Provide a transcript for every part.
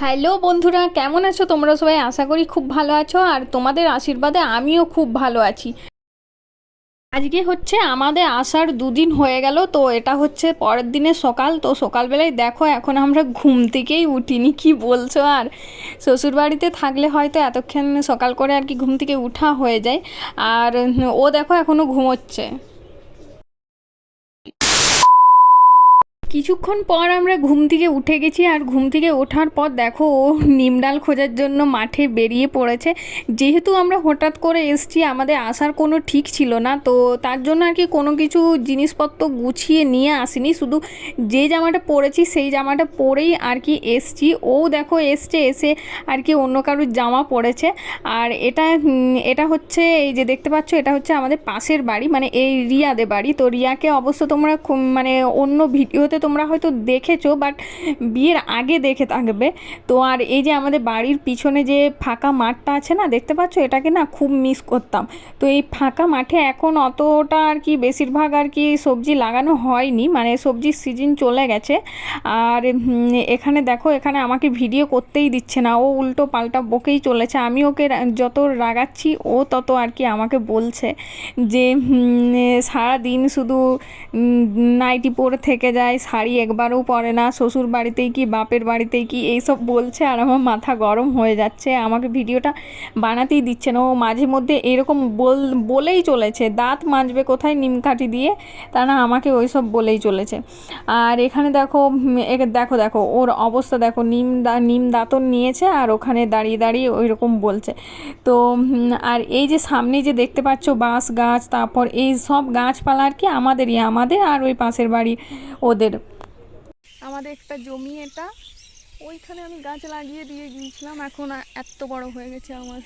Hello বন্ধুরা, কেমন আছো তোমরা সবাই? আশা করি খুব ভালো আছো, আর তোমাদের আশীর্বাদে আমিও খুব ভালো আছি। আজকে হচ্ছে আমাদের আসার দুদিন হয়ে গেল, তো এটা হচ্ছে পরের দিনে সকাল। তো সকালবেলায় দেখো, এখন আমরা ঘুম থেকেই উঠিনি, কি বলছো আর? শ্বশুরবাড়িতে থাকলে হয়তো এতক্ষণ সকাল করে আর কি ঘুম থেকে উঠা হয়ে যায়। আর ও দেখো এখনও ঘুমোচ্ছে। কিছুক্ষণ পর আমরা ঘুম থেকে উঠে গেছি আর ঘুম থেকে ওঠার পর দেখো, ও নিমডাল খোঁজার জন্য মাঠে বেরিয়ে পড়েছে। যেহেতু আমরা হঠাৎ করে এসছি, আমাদের আসার কোনো ঠিক ছিল না, তো তার জন্য আর কি কোনো কিছু জিনিসপত্র গুছিয়ে নিয়ে আসিনি। শুধু যে জামাটা পরেছি, সেই জামাটা পরেই আর কি এসছি। ও দেখো, এসছে, এসে আর কি অন্য কারোর জামা পরেছে। আর এটা এটা হচ্ছে, এই যে দেখতে পাচ্ছ, এটা হচ্ছে আমাদের পাশের বাড়ি মানে এই রিয়াদের বাড়ি। তো রিয়াকে অবশ্য তোমরা মানে অন্য ভিডিওতে তোমরা হয়তো দেখেছ বাট বিয়ের আগে দেখে থাকবে। তো আর এই যে আমাদের বাড়ির পিছনে যে ফাঁকা মাঠটা আছে না, দেখতে পাচ্ছ? এটাকে না খুব মিস করতাম। তো এই ফাঁকা মাঠে এখন অতটা আর কি বেশিরভাগ আর কি সবজি লাগানো হয়নি। মানে সবজির সিজন চলে গেছে। আর এখানে দেখো, এখানে আমাকে ভিডিও করতেই দিচ্ছে না। ও উল্টো পাল্টা বকেই চলেছে। আমি ওকে যত রাগাচ্ছি, ও তত আর কি আমাকে বলছে যে সারা দিন শুধু নাইটি পরে থেকে যায় শাড়ি একবারও পরে না। শ্বশুর বাড়িতেই কি, বাপের বাড়িতেই কি এইসব বলছে আর আমার মাথা গরম হয়ে যাচ্ছে। আমাকে ভিডিওটা বানাতেই দিচ্ছে না। ও মাঝে মধ্যে এরকম বল, বলেই চলেছে, দাঁত মাজবে কোথায় নিমকাঠি দিয়ে? তা না, আমাকে ওইসব বলেই চলেছে। আর এখানে দেখো দেখো দেখো, ওর অবস্থা দেখো, নিম দা, নিম দাঁতন নিয়েছে আর ওখানে দাঁড়িয়ে দাঁড়িয়ে ওই রকম বলছে। তো আর এই যে সামনে যে দেখতে পাচ্ছ বাঁশ গাছ, তারপর এই সব গাছপালা আর কি আমাদেরই, আমাদের আর ওই পাশের বাড়ি ওদের। আমাদের একটা জমি এটা। ওইখানে আমি গাছ লাগিয়ে দিয়ে গিয়েছিলাম, এখন এত বড় হয়ে গেছে আমার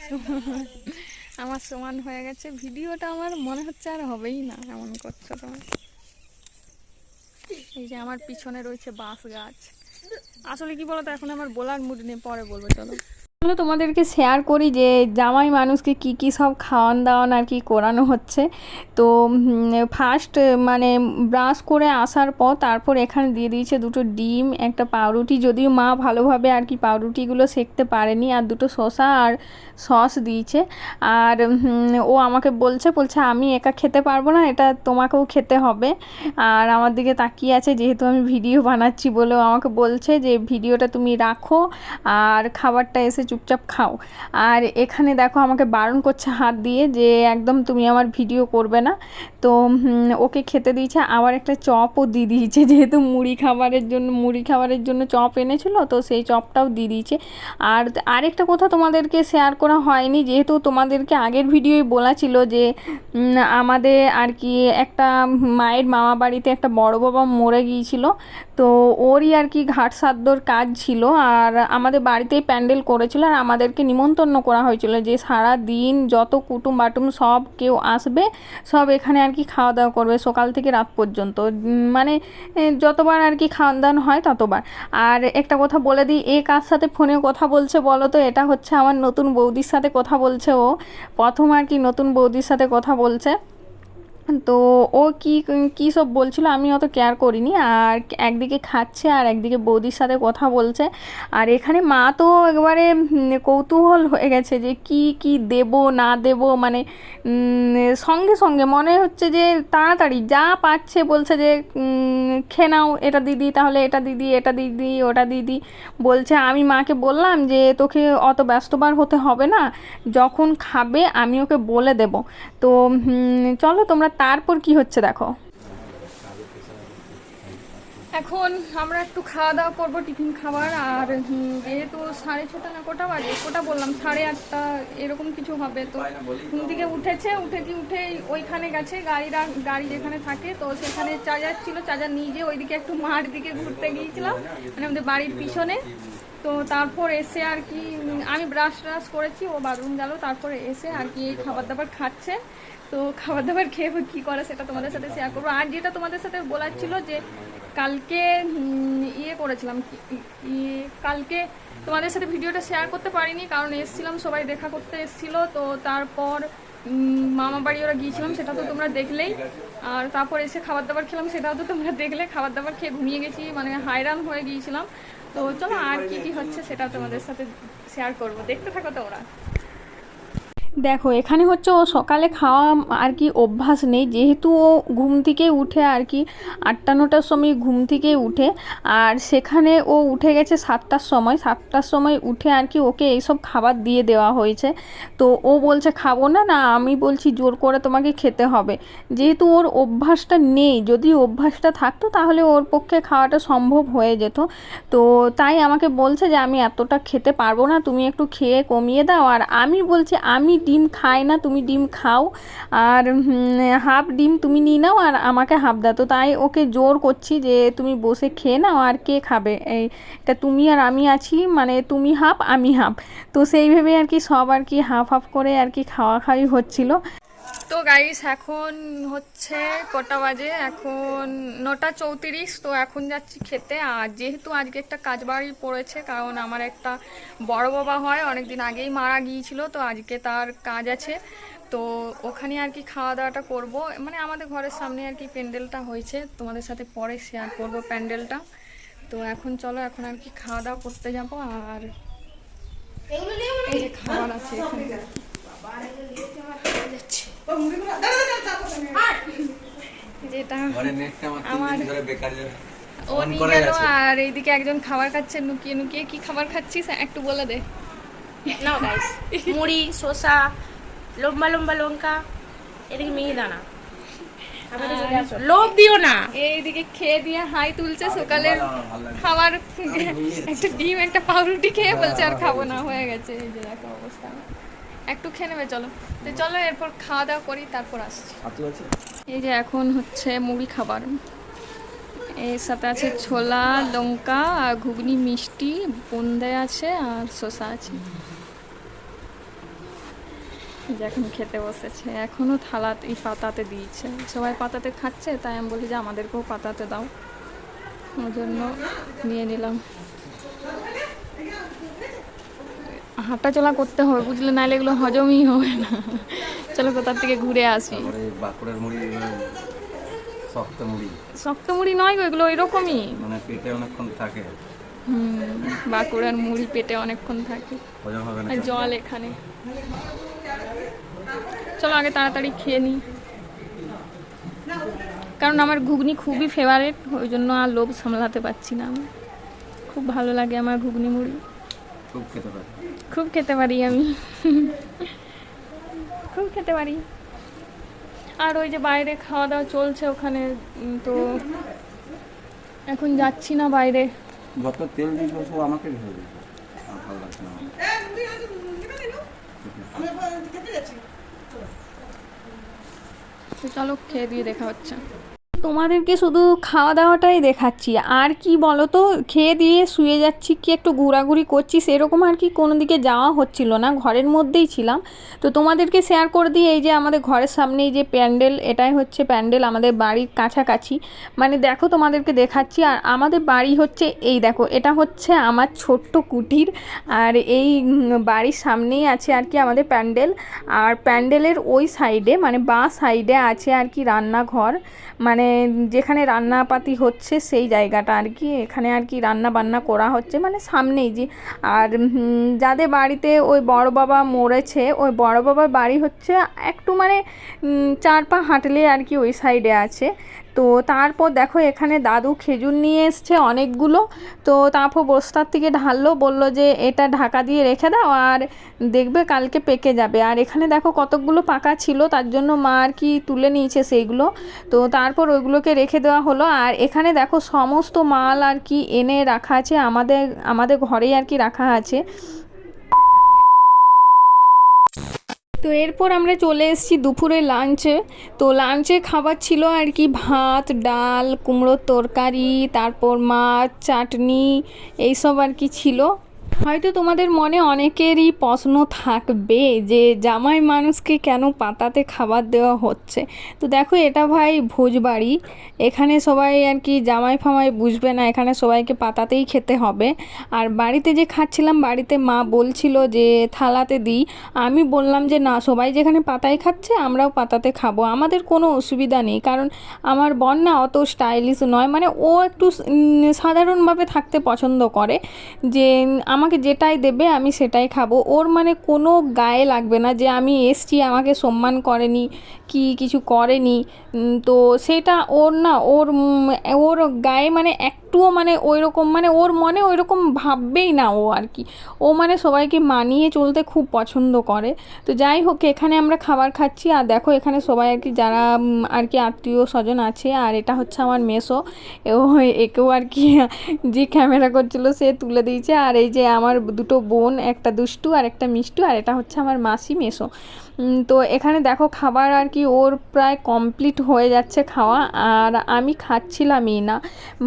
আমার সমান হয়ে গেছে। ভিডিওটা আমার মনে হচ্ছে আর হবেই না, এমন করছ তোমার। এই যে আমার পিছনে রয়েছে বাঁশ গাছ। আসলে কি বলতো, এখন আমার বলার মুড নেই, পরে বলব, চলো। চলো তোমাদেরকে শেয়ার করি যে জামাই মানুষকে কি কি সব খাওয়ান দাওয়ান আর কি করানো হচ্ছে। তো ফার্স্ট মানে ব্রাশ করে আসার পর তারপর এখানে দিয়ে দিয়েছে দুটো ডিম, একটা পাউরুটি। যদিও মা ভালোভাবে আর কি পাউরুটিগুলো সেঁকতে পারেনি আর দুটো শসা আর সস দিয়েছে। আর ও আমাকে বলছে বলছে, আমি একা খেতে পারব না, এটা তোমাকেও খেতে হবে। আর আমার দিকে তাকিয়ে আছে, যেহেতু আমি ভিডিও বানাচ্ছি বলেও আমাকে বলছে যে, ভিডিওটা তুমি রাখো, আর খাবারটা এসে চুপচাপ খাও। আর এখানে দেখো আমাকে বারণ করছে হাত দিয়ে যে একদম তুমি আমার ভিডিও করবে না। তো ওকে খেতে দিয়েছে। আবার একটা চপও দিয়ে দিয়েছে। যেহেতু মুড়ি খাবারের জন্য, মুড়ি খাবারের জন্য চপ এনেছিল, তো সেই চপটাও দিয়ে দিয়েছে। আর আরেকটা কথা তোমাদেরকে শেয়ার করা হয়নি, যেহেতু তোমাদেরকে আগের ভিডিওই বলা ছিল যে আমাদের আর কি একটা মায়ের মামা বাড়িতে একটা বড় বাবা মরে গিয়েছিল। তো ওরই আর কি ঘাট সাদ্যর কাজ ছিল। আর আমাদের বাড়িতেই প্যান্ডেল করেছিল। আর আমাদেরকে নিমন্ত্রণ করা হয়েছিল যে সারা দিন যত কুটুম বাটুম সব কেউ আসবে, সব এখানে আর কি খাওয়া দাওয়া করবে সকাল থেকে রাত পর্যন্ত। মানে যতবার আর কি খাওয়ান দাওয়ান হয় ততবার। আর একটা কথা বলে দিই, এ কার সাথে ফোনে কথা বলছে বলো তো? এটা হচ্ছে আমার নতুন বৌদির সাথে কথা বলছে ও। প্রথম আর কি নতুন বৌদির সাথে কথা বলছে। তো ও কি, কী সব বলছিল আমি অত কেয়ার করিনি। আর একদিকে খাচ্ছে আর একদিকে বৌদির সাথে কথা বলছে। আর এখানে মা তো একবারে কৌতূহল হয়ে গেছে যে কি কি দেব, না দেব মানে সঙ্গে সঙ্গে মনে হচ্ছে যে তাড়াতাড়ি যা পাচ্ছে বলছে যে খেয়ে নাও, এটা দিদি, তাহলে এটা দিদি এটা দিদি, ওটা দিদি। বলছে, আমি মাকে বললাম যে তোকে অত ব্যস্তবার হতে হবে না, যখন খাবে আমি ওকে বলে দেব। তো চলো তোমরা তারপর কি হচ্ছে দেখো? এখন আমরা একটু খাওয়া দাওয়া করব, টিফিন খাবার, আর যেহেতু সাড়ে ছটা না কোটা বাজে কোটা বললাম, সাড়ে আটটা এরকম কিছু হবে, তো ঘুম থেকে উঠেছে, উঠে কি উঠে ওইখানে গেছে, গাড়িরা, গাড়ি যেখানে থাকে, তো সেখানে চার্জার ছিল, চার্জার যেয়ে ওইদিকে একটু মাঠ দিকে ঘুরতে গিয়েছিলাম মানে আমাদের বাড়ির পিছনে, তো তারপর এসে আর কি, আমি ব্রাশ ট্রাশ করেছি, ও বাথরুম গেল, তারপরে এসে আর কি খাবার দাবার খাচ্ছে তো খাবার দাবার খেয়ে কী করে সেটা তোমাদের সাথে শেয়ার করব। আর যেটা তোমাদের সাথে বলার ছিল যে কালকে ইয়ে করেছিলাম ইয়ে কালকে তোমাদের সাথে ভিডিওটা শেয়ার করতে পারিনি কারণ এসছিলাম, সবাই দেখা করতে এসছিল। তো তারপর মামা বাড়ি ওরা গিয়েছিলাম, সেটা তো তোমরা দেখলেই। আর তারপর এসে খাবার দাবার খেলাম, সেটাও তো তোমরা দেখলে। খাবার দাবার খেয়ে ঘুমিয়ে গেছি মানে হায়রান হয়ে গিয়েছিলাম। তো চলো, আর কি কি হচ্ছে সেটা তোমাদের সাথে শেয়ার করব। দেখতে থাকো তোমরা। দেখো, এখানে হচ্ছে ও সকালে খাওয়া আর কি অভ্যাস নেই। যেহেতু ও ঘুম থেকে উঠে আর কি, আটটা, নটার সময় ঘুম থেকে উঠে। আর সেখানে ও উঠে গেছে সাতটার সময়। সাতটার সময় উঠে আর কি ওকে এইসব খাবার দিয়ে দেওয়া হয়েছে। তো ও বলছে, খাব না না, আমি বলছি জোর করে তোমাকে খেতে হবে। যেহেতু ওর অভ্যাসটা নেই, যদি অভ্যাসটা থাকতো তাহলে ওর পক্ষে খাওয়াটা সম্ভব হয়ে যেত। তো তাই আমাকে বলছে যে, আমি এতটা খেতে পারব না, তুমি একটু খেয়ে কমিয়ে দাও। আর আমি বলছি, আমি ডিম খায় না, তুমি ডিম খাও। আর হাফ ডিম তুমি নিয়ে নাও আর আমাকে হাফ দাও। তো তাই ওকে জোর করছি যে তুমি বসে খেয়ে নাও আর কে খাবে। এই, এটা তুমি আর আমি আছি মানে তুমি হাফ, আমি হাফ। তো সেই ভেবে আর কি সব আর কি হাফ হাফ করে আর কি খাওয়া খাওয়াই হচ্ছিল। তো গাইস এখন হচ্ছে কটা বাজে? এখন নটা চৌত্রিশ তো এখন যাচ্ছি খেতে। আর যেহেতু আজকে একটা কাজ বাড়ি পড়েছে কারণ আমার একটা বড় বাবা হয় অনেক দিন আগেই মারা গিয়েছিল তো আজকে তার কাজ আছে। তো ওখানে আর কি খাওয়া দাওয়াটা করব। মানে আমাদের ঘরের সামনে আর কি প্যান্ডেলটা হয়েছে তোমাদের সাথে পরে শেয়ার করব প্যান্ডেলটা। তো এখন চলো এখন আর কি খাওয়া দাওয়া করতে যাব আর এই যে খাবার আছে এখানে। যেটা আমার ও নিয়ে গেল আর এইদিকে একজন খাবার খাচ্ছে লুকিয়ে লুকিয়ে কি খাবার খাচ্ছিস? একটু বলে দে। নাও গাইস মুড়ি শসা লম্বা লম্বা লঙ্কা এদিকে মিহিদানা লোভ দিও না। এইদিকে খেয়ে দিয়ে হাই তুলছে লাগে। খাবার একটা ডিম একটা পাউরুটি খেয়ে বলছে আর খাব না হয়ে গেছে। এই যে দেখো অবস্থা। একটু খেয়ে নেবে চলো। তো চলো এরপর খাওয়া দাওয়া করি তারপর আসছি। এই যে এখন হচ্ছে মুড়ি খাবার। এর সাথে আছে ছোলা লঙ্কা আর ঘুগনি মিষ্টি বোন্দে আছে আর শসা আছে। এখন খেতে বসেছে। এখনও থালাতে এই পাতাতে দিয়েছে। সবাই পাতাতে খাচ্ছে তাই আমি বলি যে আমাদেরকেও পাতাতে দাও। ওই জন্য নিয়ে নিলাম। হাঁটা চলা করতে হবে বুঝলে? নাহলে এগুলো হজমই হবে না। চলো কোথার থেকে ঘুরে আসি। বাঁকুড়ার মুড়ি শক্ত মুড়ি। শক্ত মুড়ি নয় গো এগুলো এরকমই মানে পেটে অনেকক্ষণ থাকে। হুম বাঁকুড়ার মুড়ি পেটে অনেকক্ষণ থাকে। হজম হবে না জল এখানে। চলো আগে তাড়াতাড়ি খেয়ে নিই কারণ আমার ঘুগনি খুবই ফেভারেট ওই জন্য আর লোভ সামলাতে পারছি না আমি। খুব ভালো লাগে আমার ঘুগনি মুড়ি। খুব খেতে পারে। খুব খেতে পারি আমি। খুব খেতে পারি। আর ওই যে বাইরে খাওয়া দাওয়া চলছে ওখানে তো এখন যাচ্ছি না বাইরে। যত তেল সব আমাকে ভেবে দিয়েছে ভালো লাগছে না। চলো খেয়ে দিয়ে দেখা হচ্ছে। তোমাদেরকে শুধু খাওয়া দাওয়াটাই দেখাচ্ছি। আর কি বলো তো খেয়ে দিয়ে শুয়ে যাচ্ছি, কি একটু ঘোরাঘুরি করছি, সেরকম আর কি কোনো দিকে যাওয়া হচ্ছিল না, ঘরের মধ্যেই ছিলাম। তো তোমাদেরকে শেয়ার করে দিই এই যে আমাদের ঘরের সামনে এই যে প্যান্ডেল, এটাই হচ্ছে প্যান্ডেল আমাদের বাড়ির কাছাকাছি। মানে দেখো তোমাদেরকে দেখাচ্ছি, আর আমাদের বাড়ি হচ্ছে, এই দেখো, এটা হচ্ছে আমার ছোট্ট কুটির, আর এই বাড়ির সামনেই আছে আর কি আমাদের প্যান্ডেল। আর প্যান্ডেলের ওই সাইডে মানে বাঁ সাইডে আছে আর কি রান্নাঘর। মানে যেখানে রান্নাপাতি হচ্ছে সেই জায়গাটা আর কি। এখানে আর কি রান্না বান্না করা হচ্ছে মানে সামনেই যে। আর যাদের বাড়িতে ওই বড় বাবা মরেছে, ওই বড় বাবার বাড়ি হচ্ছে একটু মানে চার পা হাঁটলে আর কি ওই সাইডে আছে। তো তারপর দেখো এখানে দাদু খেজুর নিয়ে এসছে অনেকগুলো। তো তারপর বস্তার থেকে ঢাললো, বলল যে এটা ঢাকা দিয়ে রেখে দাও আর দেখবে কালকে পেকে যাবে। আর এখানে দেখো কতকগুলো পাকা ছিল, তার জন্য মা আর কি তুলে নিয়েছে সেইগুলো। তো তারপর ওইগুলোকে রেখে দেওয়া হলো। আর এখানে দেখো সমস্ত মাল আর কি এনে রাখা আছে, আমাদের আমাদের ঘরেই আর কি রাখা আছে। তো এরপর আমরা চলে এসেছি দুপুরে লাঞ্চে তো লাঞ্চে খাবার ছিল আর কি ভাত, ডাল, কুমড়োর তরকারি, তারপর মাছ, চাটনি, এইসব আর কি ছিল। হয়তো তোমাদের মনে অনেকেরই প্রশ্ন থাকবে যে জামাই মানুষকে কেন পাতাতে খাবার দেওয়া হচ্ছে? তো দেখো, এটা ভাই ভোজবাড়ি। এখানে সবাই আর কি জামাই ফামাই বুঝবে না, এখানে সবাইকে পাতাতেই খেতে হবে। আর বাড়িতে যে খাচ্ছিলাম, বাড়িতে মা বলছিল যে থালাতে দিই। আমি বললাম যে না, সবাই যেখানে পাতায় খাচ্ছে, আমরাও পাতাতে খাব। আমাদের কোনো অসুবিধা নেই, কারণ আমার বোন না অত স্টাইলিশ নয়। মানে ও একটু সাধারণভাবে থাকতে পছন্দ করে যে আমাকে যেটাই দেবে আমি সেটাই খাব। ওর মানে কোনো গায়ে লাগবে না যে আমি এসছি, আমাকে সম্মান করেনি, কি কিছু করেনি। তো সেটা ওর না, ওর ওর গায়ে মানে একটুও মানে ওই রকম মানে ওর মনে ওই রকম ভাববেই না ও আর কি। ও মানে সবাইকে মানিয়ে চলতে খুব পছন্দ করে। তো যাই হোক, এখানে আমরা খাবার খাচ্ছি আর দেখো এখানে সবাই আর কি, যারা আর কি আত্মীয় স্বজন আছে আর এটা হচ্ছে আমার মেসো। একেও আর কি যে ক্যামেরা করছিল সে তুলে দিয়েছে। আর এই যে আমার দুটো বোন, একটা দুষ্টু আর একটা মিষ্টু আর এটা হচ্ছে আমার মাসি মেসো। তো এখানে দেখো খাবার আর কি ওর প্রায় কমপ্লিট হয়ে যাচ্ছে খাওয়া। আর আমি খাচ্ছিলামই না।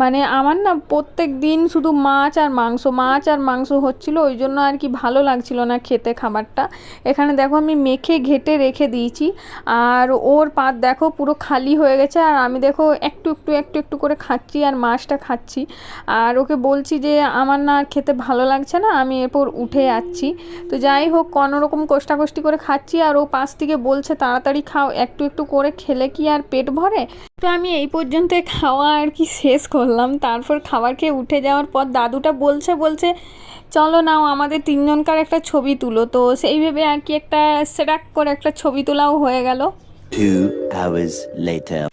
মানে আমার না, প্রত্যেক দিন শুধু মাছ আর মাংস, মাছ আর মাংস হচ্ছিল, ওই জন্য আর কি ভালো লাগছিল না খেতে খাবারটা। এখানে দেখো আমি মেখে ঘেটে রেখে দিয়েছি, আর ওর পাত দেখো পুরো খালি হয়ে গেছে, আর আমি দেখো একটু একটু একটু একটু করে খাচ্ছি আর মাছটা খাচ্ছি। আর ওকে বলছি যে, আমার না আর খেতে ভালো লাগছে না, আমি এরপর উঠে যাচ্ছি। তো যাই হোক কোনো রকম কষ্টাকষ্টি করে খাচ্ছি, আর ও পাশ থেকে বলছে, তাড়াতাড়ি খাও, একটু একটু করে খেলে কি আর পেট ভরে? তো আমি এই পর্যন্ত খাওয়া আর কি শেষ করলাম তারপর খাবার খেয়ে উঠে যাওয়ার পর দাদুটা বলছে বলছে চলো নাও আমাদের তিনজনকার একটা ছবি তুলো। তো সেই ভেবে আর কি একটা সেরাক করে একটা ছবি তোলাও হয়ে গেল। Two hours later.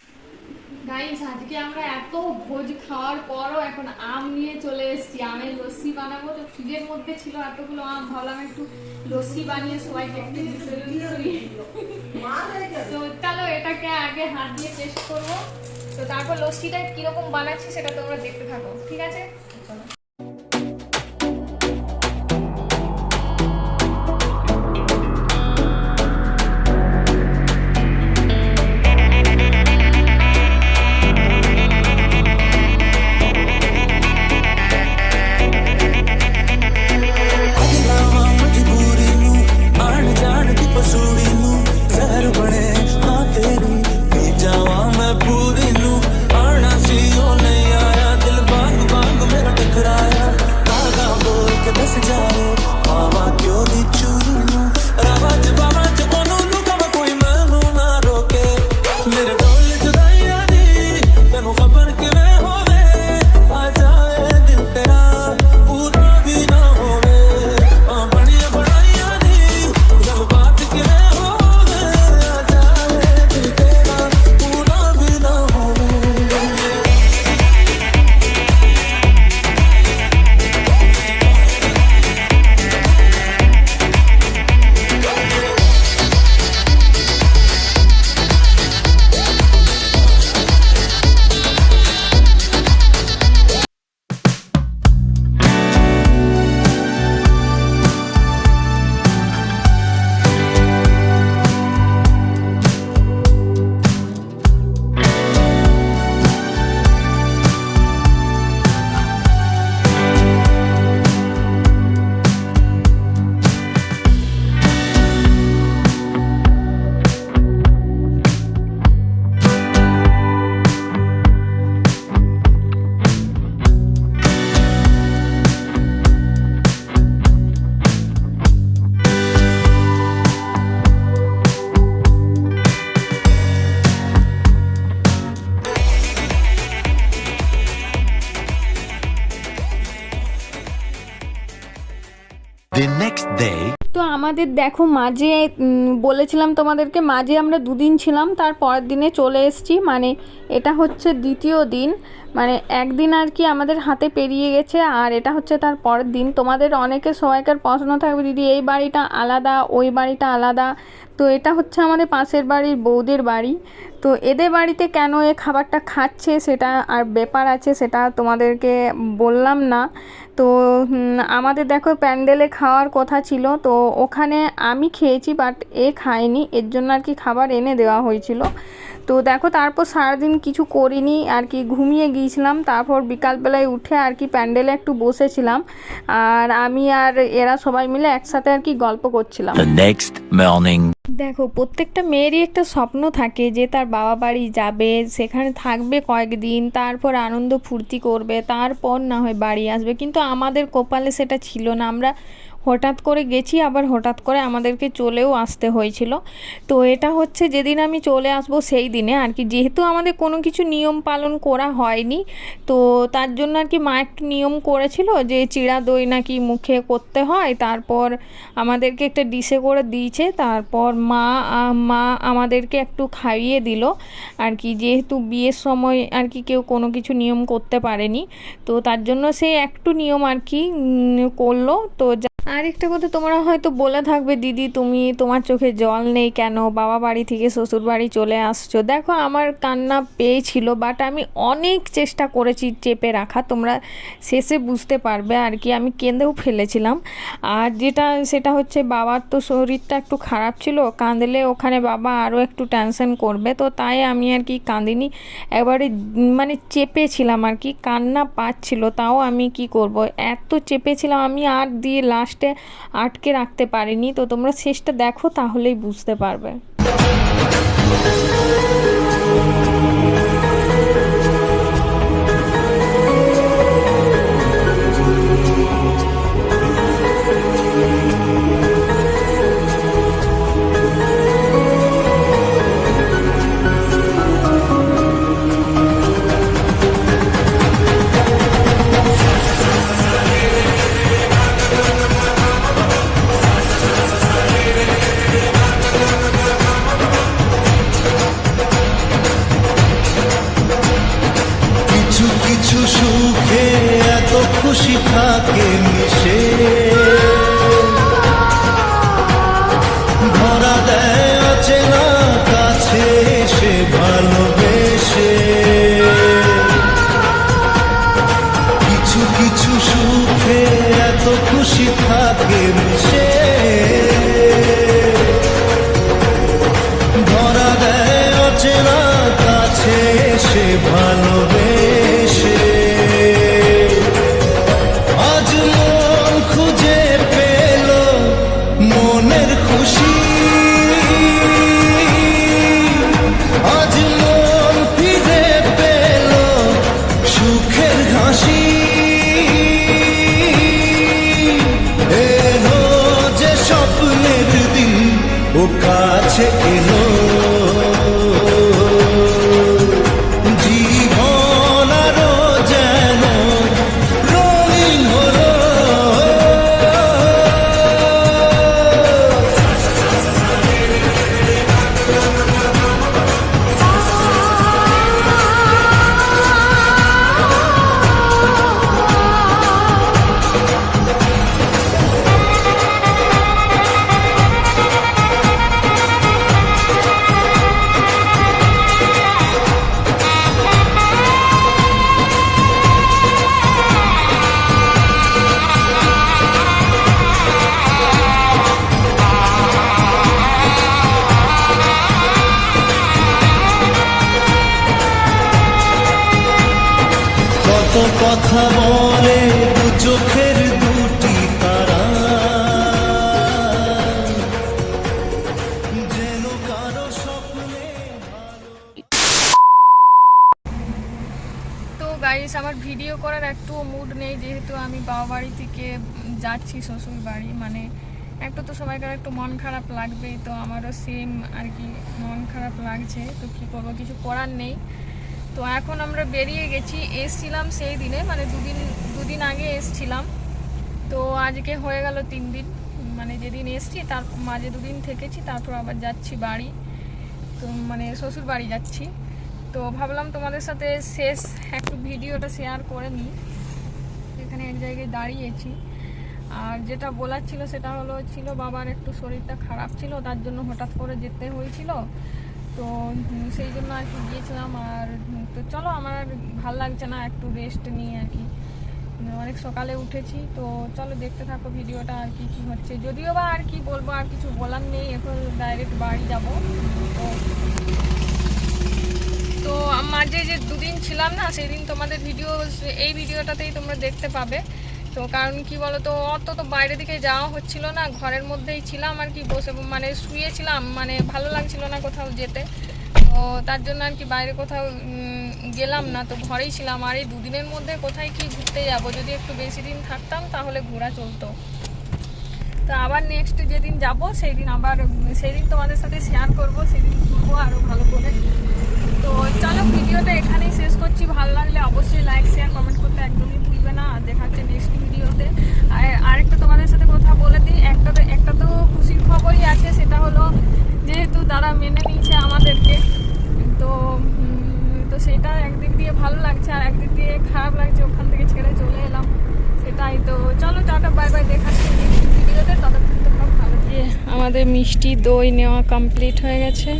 গাইস আজকে আমরা এত ভোজ খাওয়ার পরও এখন আম নিয়ে চলে এসেছি। আমের লস্যি বানাবো। তো ফ্রিজের মধ্যে ছিল এতগুলো আম ভাবলাম একটু লস্যি বানিয়ে সবাইকে একটু তো চলো এটাকে আগে হাত দিয়ে টেস্ট করব। তো তারপর লস্যিটা কীরকম বানাচ্ছি সেটা তোমরা দেখতে থাকো ঠিক আছে? আমাদের দেখো মাঝে বলেছিলাম তোমাদেরকে, মাঝে আমরা দুদিন ছিলাম, তার পরের দিনে চলে এসেছি। মানে এটা হচ্ছে দ্বিতীয় দিন। মানে একদিন আর কি আমাদের হাতে পেরিয়ে গেছে, আর এটা হচ্ছে তার পরের দিন। তোমাদের অনেকে সবাইকার প্রশ্ন থাকবে, দিদি, এই বাড়িটা আলাদা, ওই বাড়িটা আলাদা? তো এটা হচ্ছে আমাদের পাশের বাড়ির বৌদের বাড়ি। তো এদের বাড়িতে কেন এ খাবারটা খাচ্ছে, সেটা আর ব্যাপার আছে, সেটা তোমাদেরকে বললাম না। তো আমাদের দেখো প্যান্ডেলে খাওয়ার কথা ছিল, তো ওখানে আমি খেয়েছি বাট এ খায়নি এর জন্য আর কি খাবার এনে দেওয়া হয়েছিল তো দেখো তারপর সারাদিন কিছু করিনি, আর কি ঘুমিয়ে গিয়েছিলাম, তারপর বিকালবেলায় উঠে আর কি প্যান্ডেলে একটু বসেছিলাম, আর আমি আর এরা সবাই মিলে একসাথে আর কি গল্প করছিলাম morning. দেখো, প্রত্যেকটা মেয়েরই একটা স্বপ্ন থাকে যে তার বাবা বাড়ি যাবে, সেখানে থাকবে কয়েকদিন, তারপর আনন্দ ফুর্তি করবে, তারপর না হয় বাড়ি আসবে। কিন্তু আমাদের কপালে সেটা ছিল না। আমরা হঠাৎ করে গেছি, আবার হঠাৎ করে আমাদেরকে চলেও আসতে হয়েছিল। তো এটা হচ্ছে যেদিন আমি চলে আসব সেই দিনে আর কি। যেহেতু আমাদের কোনো কিছু নিয়ম পালন করা হয়নি, তো তার জন্য আর কি মা একটু নিয়ম করেছিল যে চিড়া দই নাকি মুখে করতে হয়, তারপর আমাদেরকে একটা ডিশে করে দিয়েছে, তারপর মা মা আমাদেরকে একটু খাইয়ে দিল। আর কি যেহেতু বিয়ের সময় আর কি কেউ কোনো কিছু নিয়ম করতে পারেনি, তো তার জন্য সে একটু নিয়ম আর কি করল। তো আরেকটা কথা, তোমরা হয়তো বলে থাকবে, দিদি, তুমি তোমার চোখে জল নেই কেন? বাবা বাড়ি থেকে শ্বশুর বাড়ি চলে আসছো। দেখো, আমার কান্না পেয়েছিল বাট আমি অনেক চেষ্টা করেছি চেপে রাখা। তোমরা শেষে বুঝতে পারবে আর কি, আমি কেঁদেও ফেলেছিলাম। আর যেটা, সেটা হচ্ছে বাবার তো শরীরটা একটু খারাপ ছিল, কাঁদলে ওখানে বাবা আরও একটু টেনশন করবে, তো তাই আমি আর কি কাঁদিনি। একবারে মানে চেপেছিলাম আর কি, কান্না পাচ্ছিল, তাও আমি কি করব? এত চেপেছিলাম, আমি আর দিয়ে লাস্টে আটকে রাখতে পারিনি তো তোমরা শেষটা দেখো তাহলেই বুঝতে পারবে। কাছে এলো। কথা বলে দু চোখের দুটি তারা। যেন কারও স্বপ্নে তো গাইস আমার ভিডিও করার একটু মুড নেই, যেহেতু আমি বাবা বাড়ি থেকে যাচ্ছি শ্বশুর বাড়ি মানে একটু তো সবাইকার একটু মন খারাপ লাগবেই, তো আমারও সেম আর কি মন খারাপ লাগছে। তো কী করব, কিছু করার নেই। তো এখন আমরা বেরিয়ে গেছি, এসছিলাম সেই দিনে মানে দুদিন দুদিন আগে এসছিলাম। তো আজকে হয়ে গেল তিন দিন মানে যেদিন এসছি তার মাঝে দুদিন থেকেছি, তারপর আবার যাচ্ছি বাড়ি। তো মানে শ্বশুর বাড়ি যাচ্ছি। তো ভাবলাম তোমাদের সাথে শেষ একটু ভিডিওটা শেয়ার করে নিই। এখানে এক জায়গায় দাঁড়িয়েছি। আর যেটা বলার ছিল সেটা হলো, ছিল বাবার একটু শরীরটা খারাপ ছিল, তার জন্য হঠাৎ করে যেতে হয়েছিল। তো সেই জন্য আর কি গিয়েছিলাম। আর তো চলো, আমার আর ভালো লাগছে না, একটু রেস্ট নিয়ে আর কি। অনেক সকালে উঠেছি, তো চলো দেখতে থাকো ভিডিওটা আর কি, কী হচ্ছে। যদিও বা আর কি বলব, আর কিছু বলার নেই, এখন ডাইরেক্ট বাড়ি যাব। তো তো মাঝে যে দুদিন ছিলাম না সেই দিন তোমাদের ভিডিও এই ভিডিওটাতেই তোমরা দেখতে পাবে। তো কারণ কি বলো তো অত তো বাইরে দিকে যাওয়া হচ্ছিল না, ঘরের মধ্যেই ছিলাম আর কি, বসে মানে শুয়েছিলাম মানে ভালো লাগছিল না কোথাও যেতে। তো তার জন্য আর কি বাইরে কোথাও গেলাম না, তো ঘরেই ছিলাম। আর এই দুদিনের মধ্যে কোথায় কি ঘুরতে যাব? যদি একটু বেশি দিন থাকতাম, তাহলে ঘোরা চলতো। তো আবার নেক্সট যেদিন যাব সেই দিন আবার সেই দিন তোমাদের সাথে শেয়ার করব, সেদিন ঘুরবো আরও ভালো করে। তো চলো, ভিডিওটা এখানেই শেষ করছি। ভালো লাগলে অবশ্যই লাইক শেয়ার কমেন্ট করতে একদমই ভুলবে না। আর দেখা হচ্ছে নেক্সট ভিডিওতে। আর আরেকটা তোমাদের সাথে কথা বলে দিই। একটা একটা তো খুশির খবরই আছে, সেটা হলো, যেহেতু দাদা মেনে নিয়েছে আমাদেরকে, তো তো সেটা একদিক দিয়ে ভালো লাগছে আর একদিক দিয়ে খারাপ লাগছে, ওখান থেকে ছেড়ে চলে এলাম। সেটাই তো। চলো টাটা বাই বাই দেখাচ্ছি ভিডিওতে, ততক্ষণ তোমরা ভালো যে আমাদের মিষ্টি দই নেওয়া কমপ্লিট হয়ে গেছে।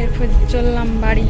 এরপর চললাম বাড়ি।